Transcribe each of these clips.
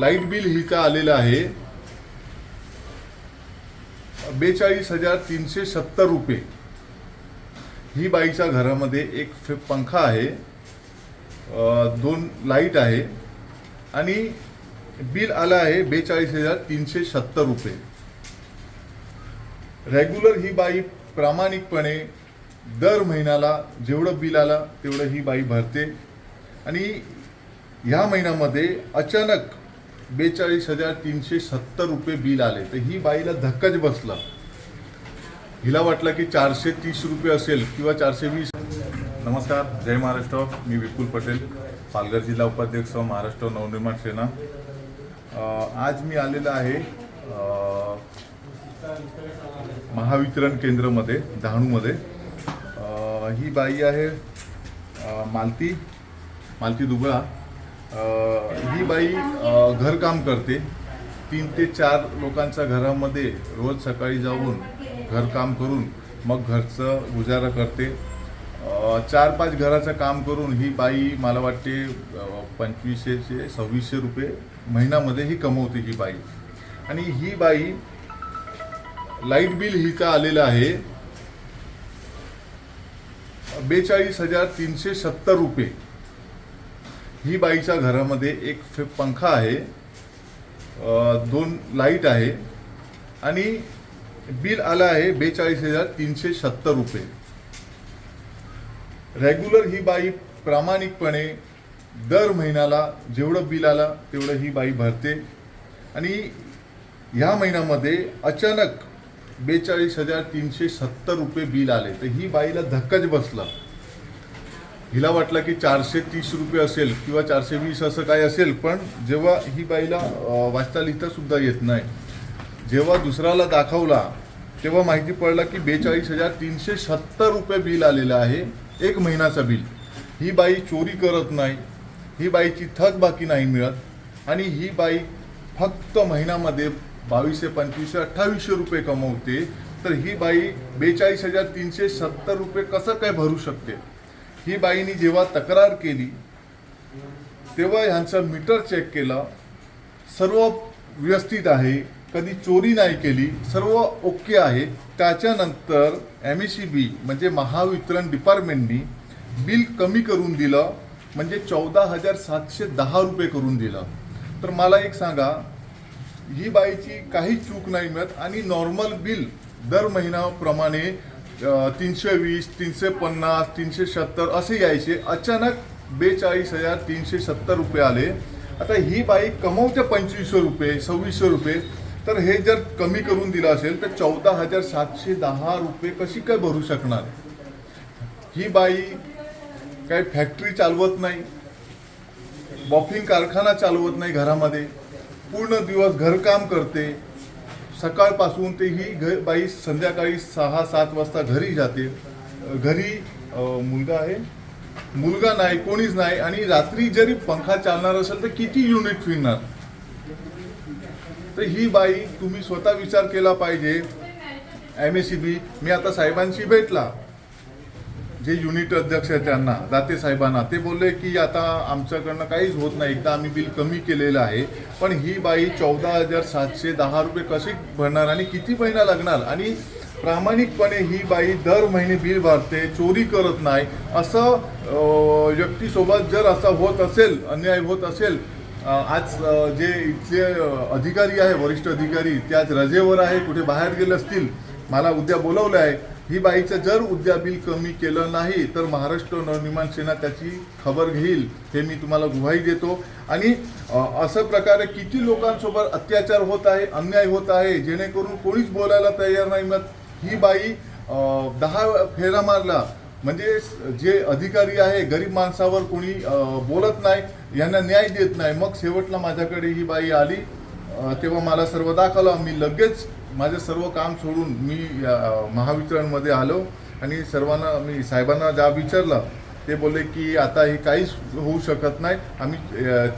Light bill हिचं आलेलं आहे. बेचाळीस हजार तीनशे सत्तर रुपये. ही बाईच्या घरामध्ये एक पंखा आहे. दोन लाइट आहे. आणि बिल आलं आहे बेचाळीस हजार तीनशे सत्तर रुपये. रेग्युलर ही बाई प्रामाणिकपणे दर महिन्याला जेवढं बिल आलं तेवढं ही बाई भरते. आणि ह्या महिन्यामध्ये अचानक बेचाळीस हजार तीनशे सत्तर रुपये बिल आले. तर ही बाईला धक्काच बसला. हिला वाटलं की चारशे तीस रुपये असेल किंवा चारशे वीस. नमस्कार जय महाराष्ट्र. मी विपुल पटेल पालघर जिल्हा उपाध्यक्ष महाराष्ट्र नवनिर्माण सेना. आज मी आलेलो आहे महावितरण केंद्रमध्ये डहाणूमध्ये ही बाई आहे मालती मालती दुबळा. ही बाई घरकाम करते. तीन ते चार लोकांच्या घरामध्ये रोज सकाळी जाऊन घरकाम करून मग घरचं गुजारा करते. चार पाच घराचं काम करून ही बाई मला वाटते पंचवीसशे सव्वीसशे रुपये महिन्यामध्ये ही कमवते ही बाई. आणि ही बाई लाइट बिल हिचं आलेलं आहे. बेचाळीस हजार तीनशे सत्तर रुपये. ही बाईच्या घरामध्ये एक पंखा आहे दोन लाइट आहे आणि बिल आलं आहे बेचाळीस हजार तीनशे सत्तर रुपये. रेग्युलर ही बाई प्रामाणिकपणे दर महिन्याला जेवढं बिल आलं तेवढं ही बाई भरते. आणि ह्या महिन्यामध्ये अचानक बेचाळीस हजार तीनशे सत्तर रुपये बिल आले. तर ही बाईला धक्काच बसला. हिला वाटलं की चारशे तीस रुपये असेल किंवा चारशे वीस असं काय असेल पण जेव्हा ही बाईला वाचता लिहिता सुद्धा येत नाही. जेव्हा दुसऱ्याला दाखवला तेव्हा माहिती पडलं की बेचाळीस हजार तीनशे सत्तर रुपये बिल आलेलं आहे एक महिन्याचं बिल. ही बाई चोरी करत नाही ही बाईची थक बाकी नाही मिळत आणि ही बाई फक्त महिन्यामध्ये बावीसशे पंचवीसशे अठ्ठावीसशे रुपये कमवते तर ही बाई बेचाळीस हजार तीनशे सत्तर रुपये कसं काय भरू शकते? ही बाईनी जेव्हा तक्रार केली तेव्हा ह्यांचं मीटर चेक केलं. सर्व व्यवस्थित आहे. कधी चोरी नाही केली. सर्व ओके आहे. त्याच्यानंतर एम सी बी म्हणजे महावितरण डिपार्टमेंटनी बिल कमी करून दिलं. म्हणजे चौदा हजार सातशे दहा रुपये करून दिलं. तर मला एक सांगा ही बाईची काही चूक नाही मिळत आणि नॉर्मल बिल दर महिन्याप्रमाणे तीनशे वीस तीनशे पन्नास तीनशे सत्तर असे यायचे. अचानक बेचाळीस हजार तीनशे सत्तर रुपये आले. आता ही बाई कमवते पंचवीसशे रुपये सव्वीसशे रुपये. तर हे जर कमी करून दिलं असेल तर चौदा हजार सातशे दहा रुपये कशी काय भरू शकणार? ही बाई काही फॅक्टरी चालवत नाही. बॉफिंग कारखाना चालवत नाही घरामध्ये. पूर्ण दिवस घरकाम करते. सकाळपासून ते ही घ बाई संध्याकाळी सहा सात वाजता घरी जाते. घरी मुलगा आहे. मुलगा नाही कोणीच नाही. आणि रात्री जरी पंखा चालणार असेल तर किती युनिट फिरणार? तर ही बाई तुम्ही स्वतः विचार केला पाहिजे. एम एस सी बी मी आता साहेबांशी भेटला. जे युनिट अध्यक्ष आहेत त्यांना दाते साहेबांना ते बोलले की आता आमच्याकडनं काहीच होत नाही. एकदा आम्ही बिल कमी केलेलं आहे. पण ही बाई चौदा हजार सातशे दहा रुपये कशी भरणार आणि किती महिना लागणार? आणि प्रामाणिकपणे ही बाई दर महिने बिल भरते चोरी करत नाही. असं व्यक्तीसोबत जर असं होत असेल अन्याय होत असेल आज जे इथले अधिकारी आहे वरिष्ठ अधिकारी ते आज रजेवर आहे कुठे बाहेर गेले असतील मला उद्या बोलवलं आहे ही बाईचं जर उद्या बिल कमी केलं नाही तर महाराष्ट्र नवनिर्माण सेना त्याची खबर घेईल हे मी तुम्हाला गुवाही देतो. आणि असं प्रकारे किती लोकांसोबत अत्याचार होत आहे अन्याय होत आहे जेणेकरून कोणीच बोलायला तयार नाही मग ही बाई दहा फेरा मारला म्हणजे जे अधिकारी आहे गरीब माणसावर कोणी बोलत नाही यांना न्याय देत नाही. मग शेवटला माझ्याकडे ही बाई आली तेव्हा मला सर्व दाखवलं. मी लगेच माझं सर्व काम सोडून मी महावितरणमध्ये आलो आणि सर्वांना मी साहेबांना ज्या विचारला ते बोलले की आता हे काहीच होऊ शकत नाही. आम्ही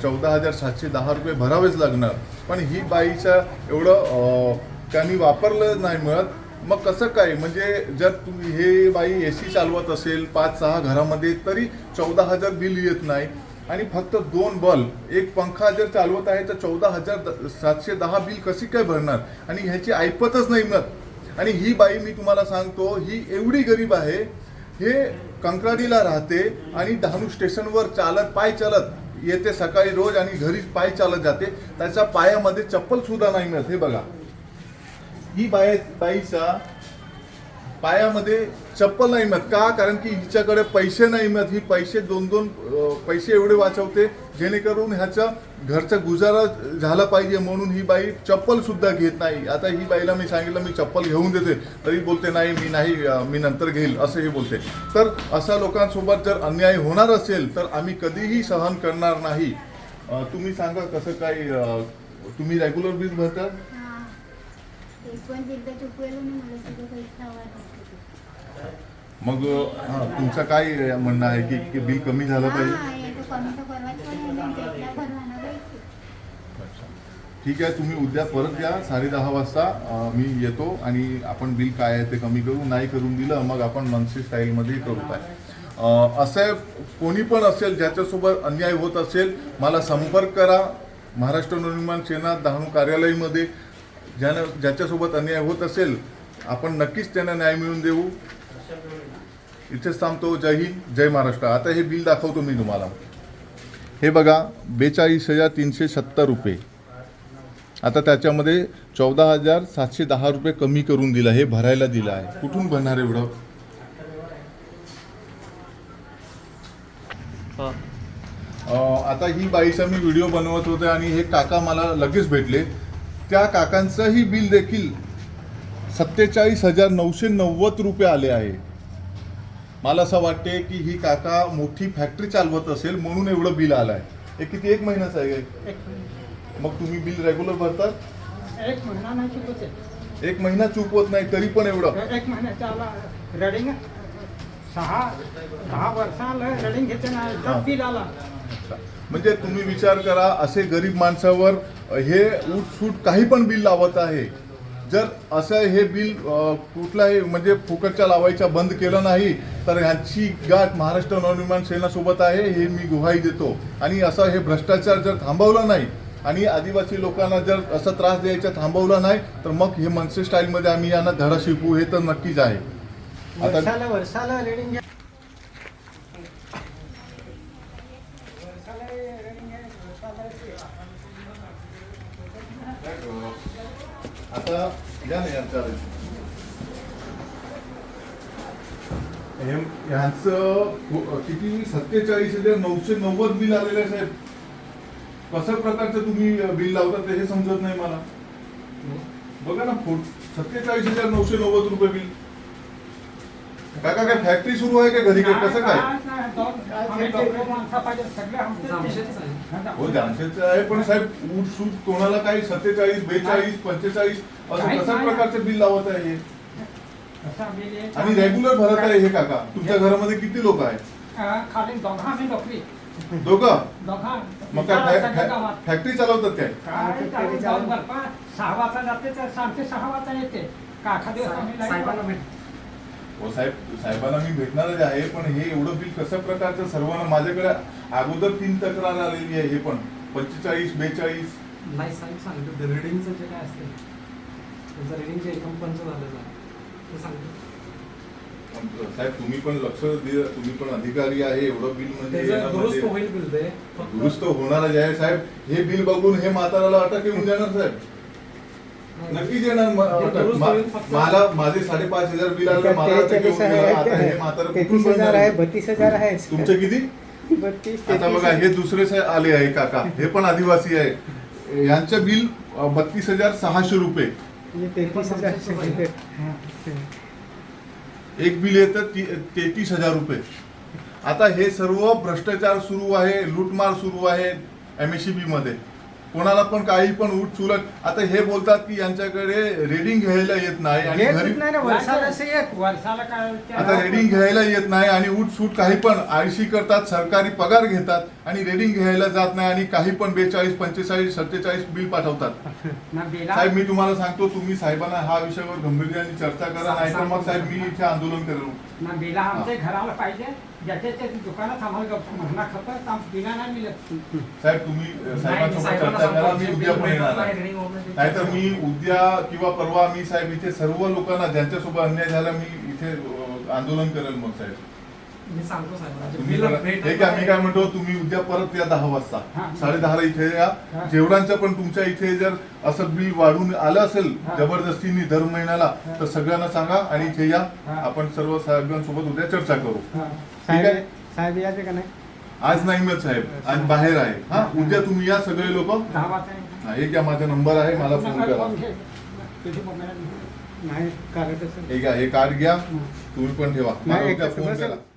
चौदा हजार सातशे दहा रुपये भरावेच लागणार. पण ही बाईचा एवढं त्यांनी वापरलं नाही मिळत. मग कसं काय? म्हणजे जर तुम्ही हे बाई ए सी चालवत असेल पाच सहा घरामध्ये तरी चौदा हजार बिल येत नाही. आणि फक्त दोन बल्ब एक पंखा जर चालवत आहे तर चौदा हजार द- सातशे दहा बिल कशी काय भरणार? आणि ह्याची ऐपतच नाही मत आणि ही बाई मी तुम्हाला सांगतो ही एवढी गरीब आहे हे कंकराडीला राहते आणि डहाणू स्टेशनवर चालत पाय चालत येते सकाळी रोज आणि घरी पाय चालत जाते. त्याच्या पायामध्ये चप्पल सुद्धा नाही मिळत. हे बघा. ही बाई बाईचा पायामध्ये चप्पल नाही मिळत. का? कारण की हिच्याकडे पैसे नाही मिळत. ही पैसे दोन दोन पैसे एवढे वाचवते जेणेकरून ह्याचा घरचा गुजारा झाला पाहिजे म्हणून ही बाई चप्पल सुद्धा घेत नाही. आता ही बाईला मी सांगितलं मी चप्पल घेऊन देते. तरी बोलते नाही मी नाही मी नंतर घेईल. असंही बोलते. तर अशा लोकांसोबत जर अन्याय होणार असेल तर आम्ही कधीही सहन करणार नाही. तुम्ही सांगा कसं काय तुम्ही रेग्युलर बिल भरता हा एक पण एकदा चुकवेलं नाही मला सगळं पैसे हवा मग हां तुमचं काय म्हणणं आहे की की बिल कमी झालं पाहिजे? ठीक आहे तुम्ही उद्या परत या साडे दहा वाजता. अं, मी येतो आणि आपण बिल काय आहे ते कमी करू नाही करून दिलं मग आपण मनसे स्टाईलमध्ये करू काय. अं, असं कोणी पण असेल ज्याच्यासोबत अन्याय होत असेल मला संपर्क करा. महाराष्ट्र नवनिर्माण सेना डहाणू कार्यालयामध्ये ज्यानं ज्याच्यासोबत अन्याय होत असेल आपण नक्कीच त्यांना न्याय मिळवून देऊ. इथेच थांबतो. जय हिंद जय महाराष्ट्र. आता हे बिल दाखवतो मी तुम्हाला. हे बघा बेचाळीस हजार तीनशे सत्तर रुपये. आता त्याच्यामध्ये चौदा हजार सातशे दहा रुपये कमी करून दिला हे भरायला दिलं आहे. कुठून भरणार एवढं? आता ही बाईचा मी व्हिडिओ बनवत होते आणि हे काका मला लगेच भेटले. त्या काकांचंही बिल देखील सत्तेचाळीस हजार नऊशे नव्वद रुपये आले आहे. मला असं वाटते की ही काका मोठी फॅक्टरी चालवत असेल म्हणून एवढं बिल आलं आहे हे किती एक महिन्याचं आहे? काय? मग तुम्ही बिल रेग्युलर भरतात एक महिना नाही चुकत आहे. एक महिना चुकवत नाही तरी पण एवढं. एक रेडिंग सहा दहा वर्षाला रेडिंग घेते ना बिल आला. म्हणजे तुम्ही विचार करा असे गरीब माणसावर हे उठसूट काही पण बिल लावत आहे. जर असं हे बिल कुठलाही म्हणजे फुकटच्या लावायचा बंद केलं नाही तर ह्यांची गाठ महाराष्ट्र नवनिर्माण सेनासोबत आहे हे मी गुहाई देतो. आणि असं हे भ्रष्टाचार जर थांबवला नाही आणि आदिवासी लोकांना जर असा त्रास द्यायचा थांबवला नाही तर मग हे मनसे स्टाईलमध्ये आम्ही यांना धडा शिकवू हे तर नक्कीच आहे. आता वर्षाला रेडिंग घ्या. वर्षाला रेडिंग आहे, वर्षाला ते. आता या ना ह्यांचं किती? सत्तेचाळीस हजार नऊशे नव्वद बिल आलेलं आहे साहेब. कसं प्रकारचं तुम्ही बिल लावता ते हे समजत नाही मला. बघा ना सत्तेचाळीस हजार नऊशे नव्वद रुपये बिल. काका काय फॅक्टरी सुरू आहे का घरी? काय कसं काय? हो आहे पण साहेब उठ सूट कोणाला काही सत्तेचाळीस बेचाळीस पंचेचाळीस असं कशा. प्रकारचं बिल लावत आहे हे? आणि रेग्युलर भरत आहे हे काका. तुमच्या घरामध्ये किती लोक आहेत? खाली दोघा? आम्ही नोकरी दोघं दोघा मग काय सगळ्या फॅ- फॅ- गावात. फॅक्टरी चालवतात काय? चालू सहा वाजता जाते तर सांगते सहा वाजता येते. का एखाद दिवस आम्ही लाइट हो साहेब साहेबांना मी भेटणारच आहे पण हे एवढं बिल कशा प्रकारचं सर्वांना माझ्याकडे अगोदर तीन तक्रार आलेली आहे हे पण. पंचेचाळीस बेचाळीस. नाही साहेब सांगतो रिडिंगचं जे काय असते त्याचं रिडिंग जे एकम पंच झालेलं आहे ते सांगतो साहेब तुम्ही पण लक्ष दिलं तुम्ही पण अधिकारी आहे एवढं बिल म्हणजे त्याचं दुरुस्त येण्यामध्ये- होईल बिल ते फक्त दुरुस्त होणारच आहे साहेब. हे बिल बघून हे म्हाताराला अटक येऊन जाणार साहेब. मा- होईल फक्त. मला माझे साडेपाच हजार बिल आलं हे तेहतीस हजार आहे? बत्तीस हजार आहे तुमचे किती? बत्तीस आता बघा हे दुसरे सा- आले आहे काका. हे पण आदिवासी आहे. यांचं बिल बत्तीस हजार सहाशे रुपये. हजार. एक बिल येतं तेहतीस हजार रुपये. आता हे सर्व भ्रष्टाचार सुरू आहे लूटमार सुरू आहे एम एसमध्ये. कोणाला पण काही पण उठ चुलट आता हे बोलतात की यांच्याकडे रेडिंग घ्यायला येत नाही आणि येत घरी नाही ना वर्षाला असं एक वर्षाला काय ते- आता रेडिंग घ्यायला येत नाही आणि उठ सूट काही पण आळशी करतात सरकारी पगार घेतात आणि रेडिंग घ्यायला जात नाही आणि काही पण बेचाळीस पंचेचाळीस सत्तेचाळीस बिल पाठवतात. साहेब मी तुम्हाला सांगतो तुम्ही साहेबांना हा विषयावर गंभीर्याने चर्चा करा नाही तर मग साहेब मी इथे आंदोलन करेल. आमच्या घराला पाहिजे. ज्याच्या त्याच्या दुकानात आम्हाला गप्प महिना खपत आम बिना नाही मिळत साहेब तुम्ही साहेबांसोबत चर्चा करा मी उद्या पण येणार आहे नाहीतर मी उद्या किंवा परवा मी साहेब इथे सर्व लोकांना ज्यांच्यासोबत अन्याय झाला मी इथे आंदोलन करेल मग साहेब मी सांगतो भेटत हे काय मी नाही. काय म्हणतो तुम्ही उद्या परत या दहा वाजता. साडे दहाला इथे या. जेवढ्यांचं पण तुमच्या इथे जर असं बिल वाढून आलं असेल. जबरदस्तीने दर महिन्याला. तर सगळ्यांना सांगा आणि इथे या. आपण सर्व साहेबांसोबत उद्या चर्चा करू. साहेब आहे. साहेब यायचे का नाही? आज नाही मिळत साहेब. आज बाहेर आहे. हा उद्या तुम्ही या सगळे लोक. दहा वाजता एक या माझा नंबर आहे मला फोन करा. नाही हे कार्ड घ्या. तुम्ही पण ठेवा. मला नाही, उद्या एक- फोन बसेल. करा.